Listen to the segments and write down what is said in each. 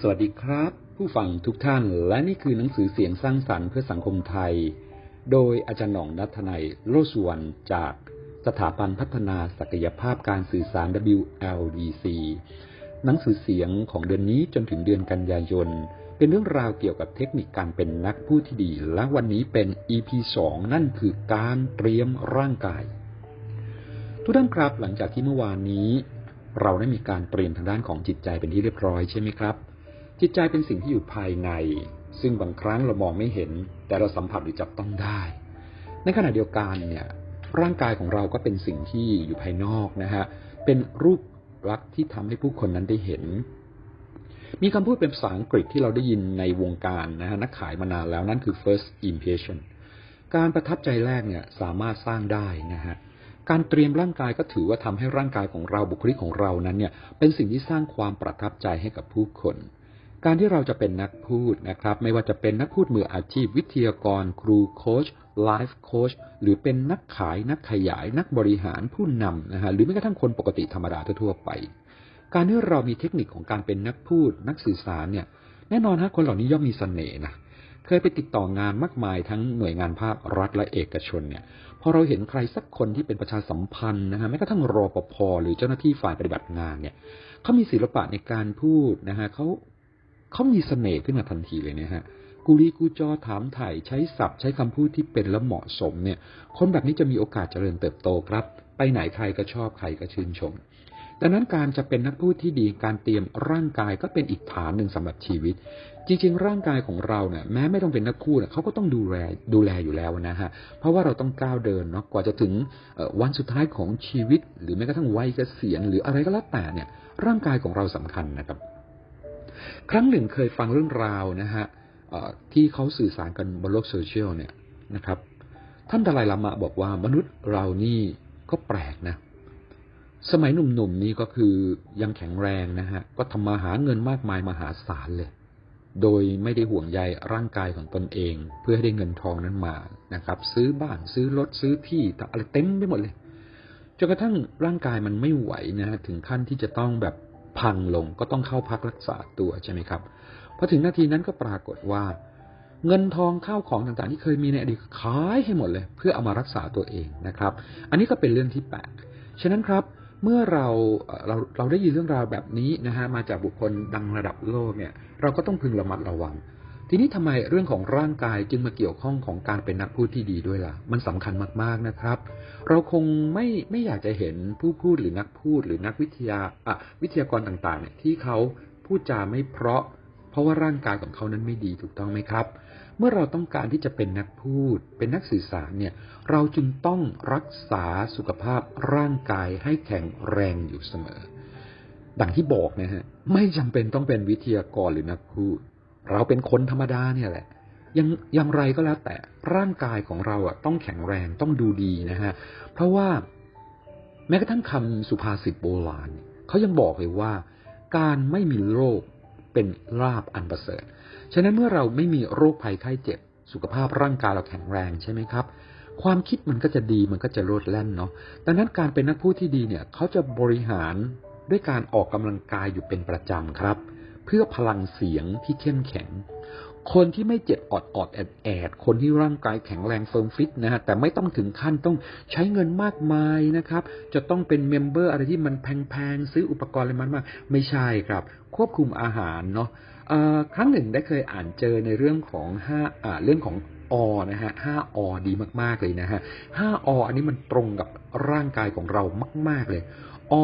สวัสดีครับ ผู้ฟังทุกท่านและนี่คือหนังสือเสียงสร้างสรรค์เพื่อสังคมไทย โดยอาจารย์หน่องนัทนัยโลสุวรรณจากสถาบันพัฒนาศักยภาพการสื่อสาร WLDC หนังสือเสียงของเดือนนี้จนถึงเดือนกันยายน เป็นเรื่องราวเกี่ยวกับเทคนิคการเป็นนักพูดที่ดี และวันนี้เป็น EP 2 นั่นคือการเตรียมร่างกาย ทุกท่านครับหลังจากที่เมื่อวานนี้ เราได้มีการเตรียมทางด้านของจิตใจเป็นที่เรียบร้อยใช่ไหมครับ จิตใจเป็นสิ่งที่อยู่ภายใน ซึ่งบางครั้งเรามองไม่เห็น แต่เราสัมผัสหรือจับต้องได้ ในขณะเดียวกันเนี่ยร่างกายของเราก็เป็นสิ่งที่อยู่ภายนอกนะฮะเป็นรูปลักษณ์ที่ทำให้ผู้คนนั้นได้เห็น มีคำพูดเป็นภาษาอังกฤษที่เราได้ยินในวงการนะฮะนักขายมานานแล้วนั่นคือ first impression การประทับใจแรกเนี่ยสามารถสร้างได้นะฮะการเตรียมร่างกายก็ถือว่าทำให้ร่างกายของเราบุคลิกของเรานั้นเนี่ยเป็นสิ่งที่สร้างความประทับใจให้กับผู้คน การที่เราจะเป็นนักพูดนะครับ ไม่ว่าจะเป็นนักพูดมืออาชีพวิทยากร ครูโค้ชไลฟ์โค้ชหรือเป็นนักขายนักขยาย นักบริหารผู้นำนะฮะหรือแม้กระทั่งคนปกติธรรมดาทั่วไป การที่เรามีเทคนิคของการเป็นนักพูด นักสื่อสารเนี่ยแน่นอนฮะคนเหล่านี้ย่อมมีเสน่ห์นะเคยไปติดต่องานมากมายทั้งหน่วยงานภาครัฐและเอกชนเนี่ยพอเราเห็นใครสักคนที่เป็นประชาสัมพันธ์นะฮะแม้กระทั่งรอปภหรือเจ้าหน้าที่ฝ่ายปฏิบัติงานเนี่ยเขามีศิลปะในการพูดนะฮะเขา เขามีเสน่ห์ขึ้นมาทันทีเลยนะฮะกูรีกูจอถามถ่ายใช้ศัพท์ใช้คำพูดที่เป็นและเหมาะสมเนี่ย คนแบบนี้จะมีโอกาสเจริญเติบโตครับ ไปไหนใครก็ชอบใครก็ชื่นชมดังนั้นการจะเป็นนักพูดที่ดีการเตรียมร่างกายก็เป็นอีกฐานหนึ่งสำหรับชีวิต จริง ๆ ร่างกายของเราเนี่ยแม้ไม่ต้องเป็นนักพูดเขาก็ต้องดูแลดูแลอยู่แล้วนะฮะเพราะว่าเราต้องก้าวเดินเนาะกว่าจะถึงวันสุดท้ายของชีวิต หรือแม้กระทั่งวัยเกษียณหรืออะไรก็แล้วแต่เนี่ยร่างกายของเราสำคัญนะครับ ครั้งหนึ่งเคยฟังเรื่องราวนะฮะที่เขาสื่อสารกันบนโลกโซเชียลเนี่ยนะครับ ท่านดลายลามะบอกว่ามนุษย์เรานี่ก็แปลกนะ สมัยหนุ่มๆนี่ก็คือยังแข็งแรงนะฮะ ก็ทำมาหาเงินมากมายมหาศาลเลย โดยไม่ได้ห่วงใยร่างกายของตนเอง เพื่อให้ได้เงินทองนั้นมานะครับ ซื้อบ้านซื้อรถซื้อที่อะไรเต็มไปหมดเลยจนกระทั่งร่างกายมันไม่ไหวนะฮะถึงขั้นที่จะต้องแบบ พังลงก็ต้องเข้าพักรักษาตัวใช่ไหมครับพอถึงนาทีนั้นก็ปรากฏว่า เงินทองข้าวของต่างๆ ที่เคยมีในอดีตขายให้หมดเลย เพื่อเอามารักษาตัวเองนะครับ อันนี้ก็เป็นเรื่องที่แปลกฉะนั้นครับเมื่อเราเราเราได้ยินเรื่องราวแบบนี้นะฮะมาจากบุคคลดังระดับโลกเนี่ย เราก็ต้องพึงระมัดระวัง ทีนี้ทำไมเรื่องของร่างกายจึงมาเกี่ยวข้องของการเป็นนักพูดที่ดีด้วยล่ะ มันสำคัญมากๆนะครับ เราคงไม่ไม่อยากจะเห็นผู้พูดหรือนักพูดหรือนักวิทยาอะวิทยากรต่างๆเนี่ยที่เขาพูดจาไม่เพราะ เพราะว่าร่างกายของเขานั้นไม่ดีถูกต้องไหมครับ เมื่อเราต้องการที่จะเป็นนักพูด เป็นนักสื่อสารเนี่ย เราจึงต้องรักษาสุขภาพร่างกายให้แข็งแรงอยู่เสมอ ดังที่บอกนะฮะไม่จำเป็นต้องเป็นวิทยากรหรือนักพูด เราเป็นคนธรรมดาเนี่ยแหละยังอย่างไรก็แล้วแต่ร่างกายของเราอะต้องแข็งแรงต้องดูดีนะฮะ เพราะว่าแม้กระทั่งคำสุภาษิตโบราณเขายังบอกเลยว่า การไม่มีโรคเป็นลาบอันประเสริฐ ฉะนั้นเมื่อเราไม่มีโรคภัยไข้เจ็บ สุขภาพร่างกายเราแข็งแรงใช่ไหมครับ ความคิดมันก็จะดีมันก็จะโลดแล่นเนาะดังนั้นการเป็นนักพูดที่ดีเนี่ยเขาจะบริหารด้วยการออกกำลังกายอยู่เป็นประจำครับ เพื่อพลังเสียงที่เข้มแข็ง คนที่ไม่เจ็บอดอดแอดแอดคนที่ร่างกายแข็งแรงเฟิร์มฟิตนะฮะแต่ไม่ต้องถึงขั้นต้องใช้เงินมากมายนะครับ จะต้องเป็นเมมเบอร์อะไรที่มันแพงๆ ซื้ออุปกรณ์อะไรมันมากไม่ใช่ครับ ควบคุมอาหารเนาะครั้งหนึ่งได้เคยอ่านเจอในเรื่องของห้าเรื่องของอนะฮะห้าอดีมากๆเลยนะฮะห้าออันนี้มันตรงกับร่างกายของเรามาก ๆเลยอ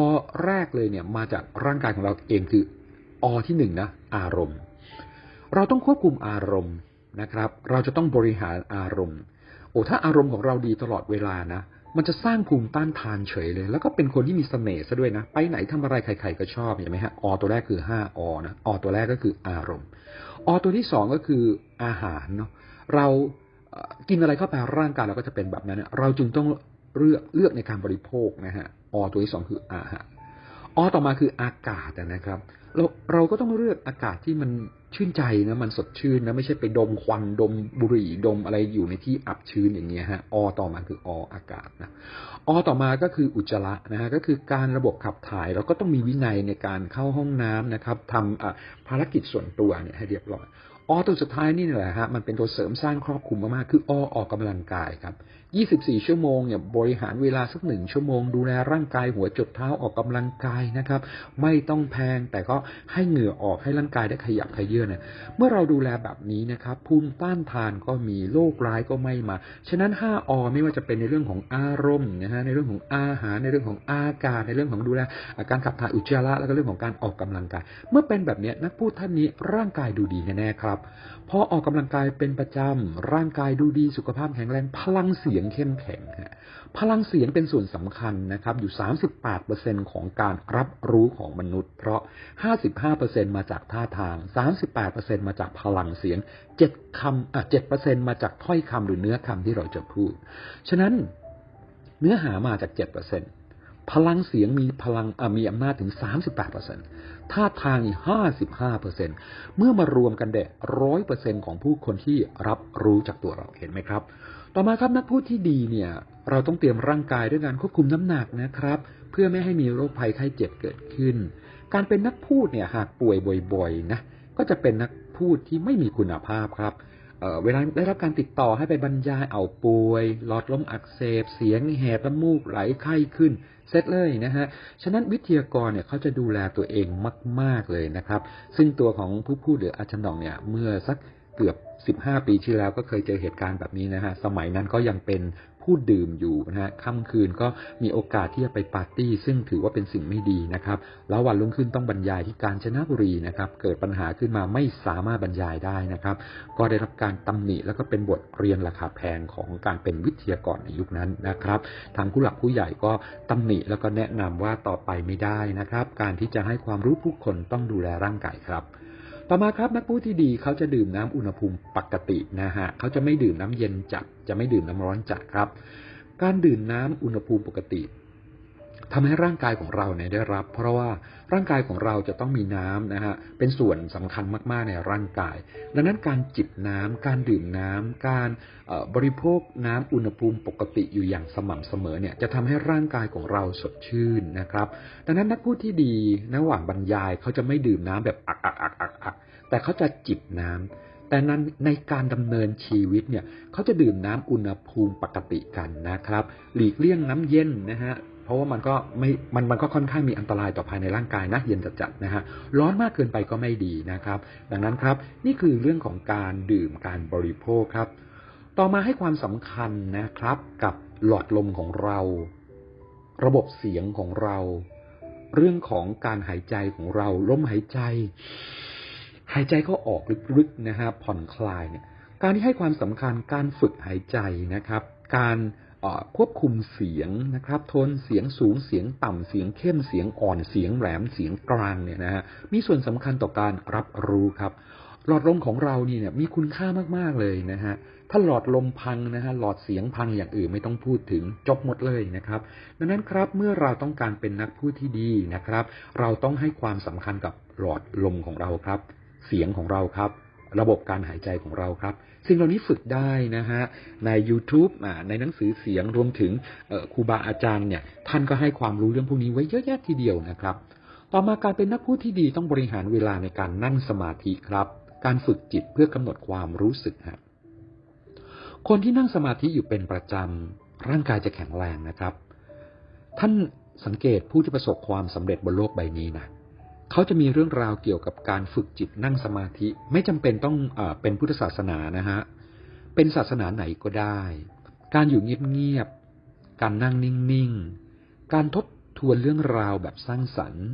แรกเลยเนี่ยมาจากร่างกายของเราเองคือ อที่หนึ่งนะ อารมณ์ เราต้องควบคุมอารมณ์นะครับ เราจะต้องบริหารอารมณ์ โอ้ถ้าอารมณ์ของเราดีตลอดเวลานะ มันจะสร้างภูมิต้านทานเฉยเลย แล้วก็เป็นคนที่มีเสน่ห์ซะด้วยนะ ไปไหนทำอะไรใครๆก็ชอบเห็นไหมฮะอตัวแรกคือห้าอนะอตัวแรกก็คืออารมณ์อตัวที่สองก็คืออาหารเนาะเรากินอะไรเข้าไปร่างกายเราก็จะเป็นแบบนั้น เราจึงต้องเลือกเลือกในการบริโภคนะฮะอตัวที่สองคืออาหารออต่อมาคืออากาศนะครับ เราเราก็ต้องเลือกอากาศที่มันชื่นใจนะมันสดชื่นนะไม่ใช่ไปดมควันดมบุหรี่ดมอะไรอยู่ในที่อับชื้นอย่างเงี้ยฮะอต่อมาคือออากาศนะอต่อมาก็คืออุจจาระนะฮะก็คือการระบบขับถ่ายเราก็ต้องมีวินัยในการเข้าห้องน้ำนะครับทำภารกิจส่วนตัวเนี่ยให้เรียบร้อยอตัวสุดท้ายนี่แหละฮะมันเป็นตัวเสริมสร้างครอบคลุมมากๆคืออออกกำลังกายครับ 24 ชั่วโมงเนี่ยบริหารเวลาสักหนึ่งชั่วโมง ดูแลร่างกายหัวจดเท้าออกกำลังกายนะครับ ไม่ต้องแพงแต่ก็ให้เหงื่อออกให้ร่างกายได้ขยับขยื่นเนี่ยเมื่อเราดูแลแบบนี้นะครับภูมิต้านทานก็มีโรคร้ายก็ไม่มา ฉะนั้น 5 อ ไม่ว่าจะเป็นในเรื่องของอารมณ์นะฮะในเรื่องของอาหารในเรื่องของอากาศในเรื่องของดูแลการขับถ่ายอุจจาระแล้วก็เรื่องของการออกกำลังกาย เมื่อเป็นแบบนี้นักพูดท่านนี้ร่างกายดูดีแน่ๆครับพอออกกำลังกายเป็นประจำร่างกายดูดีสุขภาพแข็งแรงพลังเสียงเข้มแข็งฮะพลังเสียงเป็นส่วนสำคัญนะครับ อยู่ 38%ของการรับรู้ของมนุษย์ เพราะ 55%มาจากท่าทาง 38%มาจากพลังเสียง 7คำอะ7%มาจากถ้อยคำหรือเนื้อคำที่เราจะพูด ฉะนั้นเนื้อหามาจาก 7% พลังเสียงมีพลังมีอำนาจถึง 38%ท่าทางอีก55%เมื่อมารวมกันเด็ร้อยเปอร์เซ็นของผู้คนที่รับรู้จากตัวเราเห็นไหมครับ ต่อมาครับนักพูดที่ดีเนี่ย เราต้องเตรียมร่างกายด้วยการควบคุมน้ำหนักนะครับ เพื่อไม่ให้มีโรคภัยไข้เจ็บเกิดขึ้น การเป็นนักพูดเนี่ยหากป่วยบ่อยๆนะก็จะเป็นนักพูดที่ไม่มีคุณภาพครับ เวลาได้รับการติดต่อให้ไปบรรยายเอาป่วย หลอดลมอักเสบ เสียงแหบน้ำมูกไหลไข้ขึ้น เสร็จเลยนะฮะ ฉะนั้นวิทยากรเนี่ยเขาจะดูแลตัวเองมาก ๆเลยนะครับ ซึ่งตัวของผู้พูดหรืออาจารย์ดองเนี่ยเมื่อสัก เกือบ 15 ปีที่แล้วก็เคยเจอเหตุการณ์แบบนี้นะฮะ สมัยนั้นก็ยังเป็นผู้ดื่มอยู่นะฮะค่ำคืนก็มีโอกาสที่จะไปปาร์ตี้ ซึ่งถือว่าเป็นสิ่งไม่ดีนะครับ แล้ววันรุ่งขึ้นต้องบรรยายที่กาญจนบุรีนะครับ เกิดปัญหาขึ้นมาไม่สามารถบรรยายได้นะครับ ก็ได้รับการตำหนิแล้วก็เป็นบทเรียนราคาแพงของการเป็นวิทยากรในยุคนั้นนะครับ ทางผู้หลักผู้ใหญ่ก็ตำหนิแล้วก็แนะนำว่าต่อไปไม่ได้นะครับ การที่จะให้ความรู้ผู้คนต้องดูแลร่างกายครับ ต่อมาครับนักพูดที่ดีเขาจะดื่มน้ำอุณหภูมิปกตินะฮะเขาจะไม่ดื่มน้ำเย็นจัดจะไม่ดื่มน้ำร้อนจัดครับ การดื่มน้ำอุณหภูมิปกติ ทำให้ร่างกายของเราเนี่ยได้รับ เพราะว่าร่างกายของเราจะต้องมีน้ำนะฮะเป็นส่วนสำคัญมากๆในร่างกาย ดังนั้นการจิบน้ำการดื่มน้ำการบริโภคน้ำอุณหภูมิปกติอยู่อย่างสม่ำเสมอเนี่ยจะทำให้ร่างกายของเราสดชื่นนะครับ ดังนั้นนักพูดที่ดีระหว่างบรรยายเขาจะไม่ดื่มน้ำแบบอักอักอักอักอักแต่เขาจะจิบน้ำ แต่นั้นในการดำเนินชีวิตเนี่ยเขาจะดื่มน้ำอุณหภูมิปกติกันนะครับ หลีกเลี่ยงน้ำเย็นนะฮะเพราะว่ามันก็ไม่ มันมันก็ค่อนข้างมีอันตรายต่อภายในร่างกายนะเย็นจัดๆนะฮะร้อนมากเกินไปก็ไม่ดีนะครับ ดังนั้นครับ นี่คือเรื่องของการดื่มการบริโภคครับ ต่อมาให้ความสำคัญนะครับกับหลอดลมของเรา ระบบเสียงของเรา เรื่องของการหายใจของเราลมหายใจ หายใจก็ออกลึกๆนะฮะผ่อนคลายเนี่ยการที่ให้ความสำคัญการฝึกหายใจนะครับ การควบคุมเสียงนะครับโทนเสียงสูงเสียงต่ำเสียงเข้มเสียงอ่อนเสียงแหลมเสียงกลางเนี่ยนะฮะมีส่วนสำคัญต่อการรับรู้ครับ หลอดลมของเรานี่เนี่ยมีคุณค่ามากๆเลยนะฮะถ้าหลอดลมพังนะฮะหลอดเสียงพังอย่างอื่นไม่ต้องพูดถึงจบหมดเลยนะครับ ดังนั้นครับเมื่อเราต้องการเป็นนักพูดที่ดีนะครับ เราต้องให้ความสำคัญกับหลอดลมของเราครับ เสียงของเราครับ ระบบการหายใจของเราครับ สิ่งเหล่านี้ฝึกได้นะฮะใน YouTube ในหนังสือเสียงรวมถึงครูบาอาจารย์เนี่ยท่านก็ให้ความรู้เรื่องพวกนี้ไว้เยอะแยะทีเดียวนะครับ ต่อมาการเป็นนักพูดที่ดีต้องบริหารเวลาในการนั่งสมาธิครับ การฝึกจิตเพื่อกำหนดความรู้สึกฮะคนที่นั่งสมาธิอยู่เป็นประจำร่างกายจะแข็งแรงนะครับ ท่านสังเกตผู้ที่ประสบความสำเร็จบนโลกใบนี้นะ เขาจะมีเรื่องราวเกี่ยวกับการฝึกจิตนั่งสมาธิ ไม่จำเป็นต้องอเป็นพุทธศาสนานะฮะเป็นศาสนาไหนก็ได้ การอยู่เงียบๆการนั่งนิ่งๆการทบทวนเรื่องราวแบบสร้างสรรค์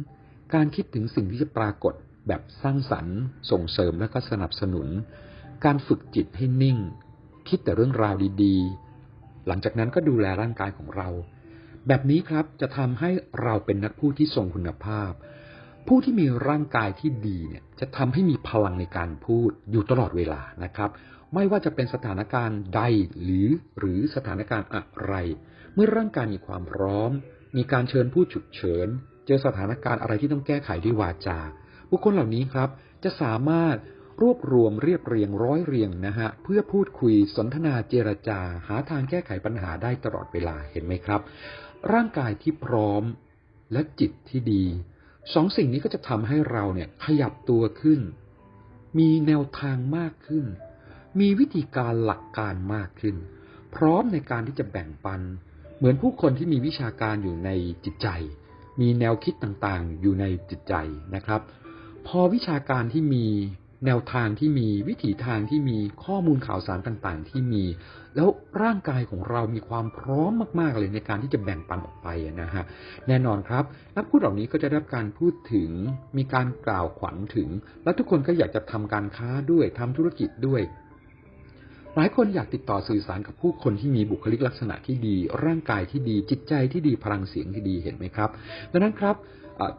การคิดถึงสิ่งที่จะปรากฏแบบสร้างสรรค์ ส่งเสริมและก็สนับสนุน การฝึกจิตให้นิ่ง คิดแต่เรื่องราวดีๆ หลังจากนั้นก็ดูแลร่างกายของเรา แบบนี้ครับจะทำให้เราเป็นนักพูดที่ทรงคุณภาพ ผู้ที่มีร่างกายที่ดีเนี่ยจะทำให้มีพลังในการพูดอยู่ตลอดเวลานะครับ ไม่ว่าจะเป็นสถานการณ์ใดหรือหรือสถานการณ์อะไร เมื่อร่างกายมีความพร้อม มีการเชิญผู้ฉุกเฉิน เจอสถานการณ์อะไรที่ต้องแก้ไขด้วยวาจา บุคคลเหล่านี้ครับ จะสามารถรวบรวมเรียบเรียงร้อยเรียงนะฮะเพื่อพูดคุยสนทนาเจรจา หาทางแก้ไขปัญหาได้ตลอดเวลาเห็นไหมครับ ร่างกายที่พร้อมและจิตที่ดี สองสิ่งนี้ก็จะทำให้เราเนี่ยขยับตัวขึ้น มีแนวทางมากขึ้น มีวิธีการหลักการมากขึ้น พร้อมในการที่จะแบ่งปัน เหมือนผู้คนที่มีวิชาการอยู่ในจิตใจ มีแนวคิดต่างๆ อยู่ในจิตใจนะครับ พอวิชาการที่มี แนวทางที่มีวิถีทางที่มีข้อมูลข่าวสารต่างๆ ที่มี แล้วร่างกายของเรามีความพร้อมมากๆเลยในการที่จะแบ่งปันออกไปนะฮะแน่นอนครับ นักพูดเหล่านี้ก็จะได้รับการพูดถึงมีการกล่าวขวัญถึง แล้วทุกคนก็อยากจะทำการค้าด้วยทำธุรกิจด้วยหลายคนอยากติดต่อสื่อสารกับผู้คนที่มีบุคลิกลักษณะที่ดี ร่างกายที่ดีจิตใจที่ดีพลังเสียงที่ดีเห็นไหมครับ ดังนั้นครับ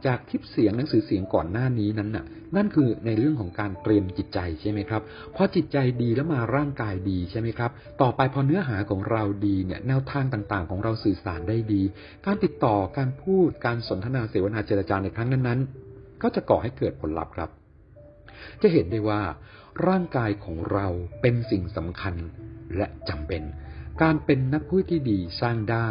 จากคลิปเสียงหนังสือเสียงก่อนหน้านี้นั้นน่ะ นั่นคือในเรื่องของการเตรียมจิตใจใช่ไหมครับพอจิตใจดีแล้วมาร่างกายดีใช่ไหมครับ ต่อไปพอเนื้อหาของเราดีเนี่ยแนวทางต่างๆ ของเราสื่อสารได้ดี การติดต่อการพูดการสนทนาเสวนาเจรจาในครั้งนั้นๆ ก็จะก่อให้เกิดผลลัพธ์ครับ จะเห็นได้ว่า ร่างกายของเราเป็นสิ่งสำคัญและจำเป็นการเป็นนักพูดที่ดีสร้างได้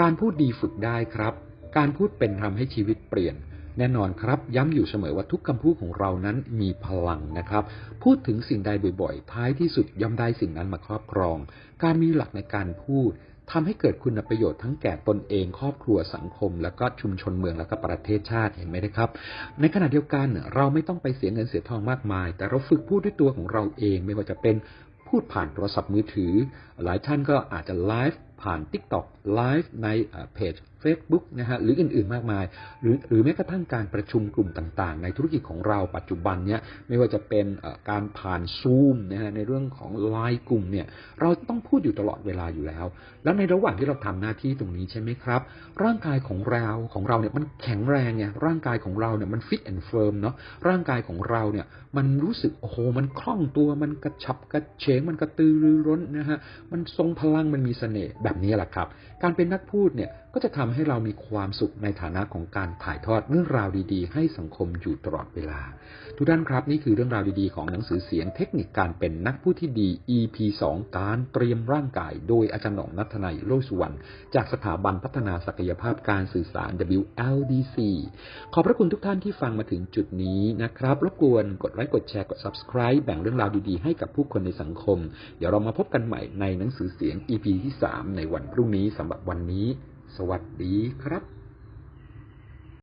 การพูดดีฝึกได้ครับ การพูดเป็นทำให้ชีวิตเปลี่ยน แน่นอนครับ ย้ำอยู่เสมอว่าทุกคำพูดของเรานั้นมีพลังนะครับ พูดถึงสิ่งใดบ่อยๆ ท้ายที่สุดย่อมได้สิ่งนั้นมาครอบครอง การมีหลักในการพูดทำให้เกิดคุณประโยชน์ทั้งแก่ตนเองครอบครัวสังคม แล้วก็ชุมชนเมืองแล้วก็ประเทศชาติเห็นไหมนะครับ ในขณะเดียวกันเราไม่ต้องไปเสียเงินเสียทองมากมาย แต่เราฝึกพูดด้วยตัวของเราเองไม่ว่าจะเป็นพูดผ่านโทรศัพท์มือถือ หลายท่านก็อาจจะไลฟ์ผ่าน TikTok ไลฟ์ในเพจ Facebook นะฮะหรืออื่นๆมากมาย หรือหรือแม้กระทั่งการประชุมกลุ่มต่างๆ ในธุรกิจของเราปัจจุบันเนี้ยไม่ว่าจะเป็นการผ่านซูมนะฮะในเรื่องของไลน์กลุ่มเนี่ยเราต้องพูดอยู่ตลอดเวลาอยู่แล้ว แล้วในระหว่างที่เราทำหน้าที่ตรงนี้ใช่ไหมครับ ร่างกายของเราของเราเนี่ยมันแข็งแรงไงร่างกายของเราเนี่ยมันฟิตแอนด์เฟิร์มเนาะร่างกายของเราเนี่ยมันรู้สึกโอ้โหมันคล่องตัวมันกระฉับกระเฉงมันกระตือรือร้นนะฮะมันทรงพลังมันมีเสน่ห์แบบนี้แหละครับ การเป็นนักพูดเนี่ย ก็จะทำให้เรามีความสุขในฐานะของการถ่ายทอดเรื่องราวดีๆ ให้สังคมอยู่ตลอดเวลา ทุกท่านครับนี่คือเรื่องราวดีๆ ของหนังสือเสียงเทคนิคการเป็นนักพูดที่ดี EP 2 การเตรียมร่างกาย โดยอาจารย์หนองนัทนายโลสุวรรณจากสถาบันพัฒนาศักยภาพการสื่อสาร WLDC ขอบพระคุณทุกท่านที่ฟังมาถึงจุดนี้นะครับรบกวนกดไลค์กดแชร์กด subscribe แบ่งเรื่องราวดีๆ ให้กับผู้คนในสังคม เดี๋ยวเรามาพบกันใหม่ในหนังสือเสียง EP ที่ 3 ในวันพรุ่งนี้สำหรับวันนี้ สวัสดีครับ